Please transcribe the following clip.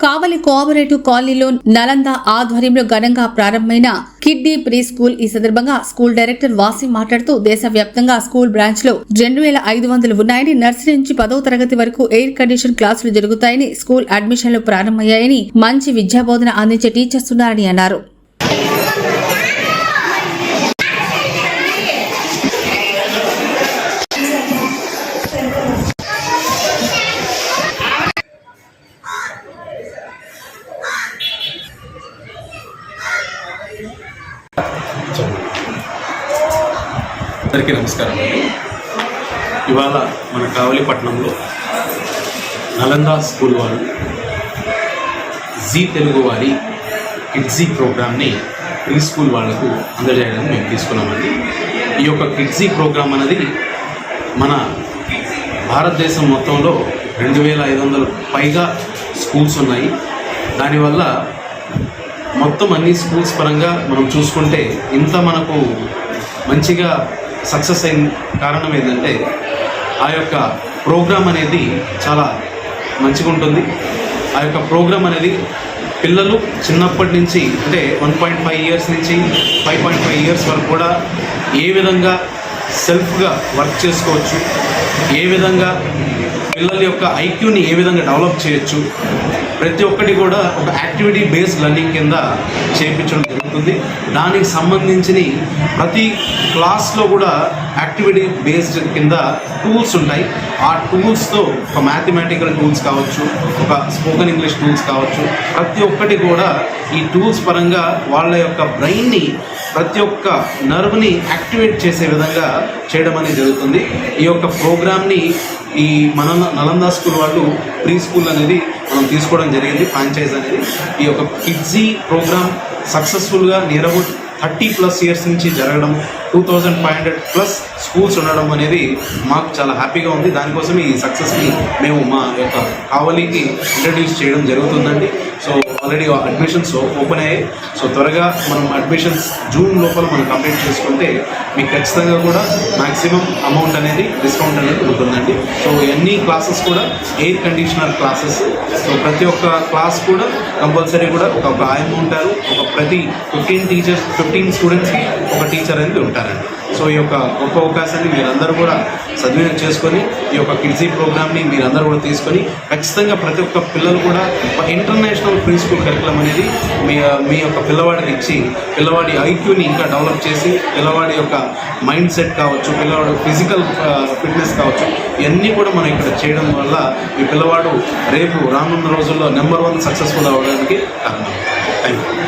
కావలి cooperative కాలనీలో నలంద ఆధ్వర్యంలో ఘనంగా ప్రారంభమైన కిడ్నీ ప్రీ స్కూల్ ఈ సందర్భంగా స్కూల్ డైరెక్టర్ వాసి మాట్లాడుతూ దేశవ్యాప్తంగా స్కూల్ బ్రాంచ్లో రెండు వేల ఐదు వందలు ఉన్నాయని నర్సరీ నుంచి పదవ తరగతి వరకు ఎయిర్ కండిషన్ క్లాసులు జరుగుతాయని స్కూల్ అడ్మిషన్లు ప్రారంభమయ్యాయని మంచి విద్యాబోధన అందించే టీచర్స్ ఉన్నారని అన్నారు. అందరికీ నమస్కారం. అండి ఇవాళ మన కావలిపట్నంలో నలంద స్కూల్ వారు జీ తెలుగు వారి కిడ్జీ ప్రోగ్రామ్ని ప్రీ స్కూల్ వాళ్ళకు అందజేయడం మేము తీసుకున్నామండి. ఈ యొక్క కిడ్జీ ప్రోగ్రామ్ అనేది మన భారతదేశం మొత్తంలో రెండు వేల ఐదు వందల పైగా స్కూల్స్ ఉన్నాయి. దానివల్ల మొత్తం అన్ని స్కూల్స్ పరంగా మనం చూసుకుంటే ఇంత మనకు మంచిగా సక్సెస్ అయిన కారణం ఏంటంటే ఆ యొక్క ప్రోగ్రామ్ అనేది చాలా మంచిగా ఉంటుంది. ఆ యొక్క ప్రోగ్రామ్ అనేది పిల్లలు చిన్నప్పటి నుంచి అంటే వన్ పాయింట్ ఫైవ్ ఇయర్స్ నుంచి ఫైవ్ పాయింట్ ఫైవ్ ఇయర్స్ వరకు కూడా ఏ విధంగా సెల్ఫ్గా వర్క్ చేసుకోవచ్చు ఏ విధంగా పిల్లల యొక్క ఐక్యూని ఏ విధంగా డెవలప్ చేయొచ్చు ప్రతి ఒక్కటి కూడా ఒక యాక్టివిటీ బేస్డ్ లెర్నింగ్ కింద చేయించడం జరుగుతుంది. దానికి సంబంధించిన ప్రతి క్లాస్లో కూడా యాక్టివిటీ బేస్డ్ కింద టూల్స్ ఉంటాయి. ఆ టూల్స్తో ఒక మ్యాథమెటికల్ టూల్స్ కావచ్చు ఒక స్పోకెన్ ఇంగ్లీష్ టూల్స్ కావచ్చు ప్రతి ఒక్కటి కూడా ఈ టూల్స్ పరంగా వాళ్ళ యొక్క బ్రెయిన్ని ప్రతి ఒక్క నర్వ్ని యాక్టివేట్ చేసే విధంగా చేయడం అనేది జరుగుతుంది. ఈ యొక్క ప్రోగ్రామ్ని ఈ మన నలంద స్కూల్ వాళ్ళు ప్రీ స్కూల్ అనేది మనం తీసుకోవడం జరిగింది ఫ్రాంచైజ్ అనేది. ఈ యొక్క కిడ్జీ ప్రోగ్రామ్ సక్సెస్ఫుల్గా నియర్ థర్టీ ప్లస్ ఇయర్స్ నుంచి జరగడం two thousand five hundred plus schools ఉండడం అనేది మాకు చాలా హ్యాపీగా ఉంది. దానికోసం ఈ సక్సెస్ని మేము మా యొక్క కావలికి ఇంట్రడ్యూస్ చేయడం జరుగుతుందండి. సో ఆల్రెడీ అడ్మిషన్స్ ఓపెన్ అయ్యాయి సో త్వరగా మనం అడ్మిషన్స్ జూన్ లోపల మనం కంప్లీట్ చేసుకుంటే మీకు ఖచ్చితంగా కూడా మాక్సిమం అమౌంట్ అనేది డిస్కౌంట్ అనేది ఉంటుందండి. సో ఎన్ని క్లాసెస్ కూడా ఎయిర్ కండిషనర్ క్లాసెస్ సో ప్రతి ఒక్క క్లాస్ కూడా కంపల్సరీ కూడా ఒక ఒక ఆయమ్మ ఉంటారు. ఒక ప్రతి ఫిఫ్టీన్ టీచర్స్ ఫిఫ్టీన్ స్టూడెంట్స్కి ఒక టీచర్ అనేది ఉంటారండి. సో ఈ యొక్క గొప్ప అవకాశాన్ని మీరందరూ కూడా సద్వినియోగం చేసుకొని ఈ యొక్క కిడ్జీ ప్రోగ్రామ్ని మీరందరూ కూడా తీసుకొని ఖచ్చితంగా ప్రతి ఒక్క పిల్లలు కూడా ఒక ఇంటర్నేషనల్ ప్రీ స్కూల్ కరికులం అనేది మీ మీ యొక్క పిల్లవాడికి ఇచ్చి పిల్లవాడి ఐక్యూని ఇంకా డెవలప్ చేసి పిల్లవాడి యొక్క మైండ్ సెట్ కావచ్చు పిల్లవాడు ఫిజికల్ ఫిట్నెస్ కావచ్చు ఇవన్నీ కూడా మనం ఇక్కడ చేయడం వల్ల ఈ పిల్లవాడు రేపు రానున్న రోజుల్లో నెంబర్ వన్ సక్సెస్ఫుల్ అవ్వడానికి కారణం. Thank you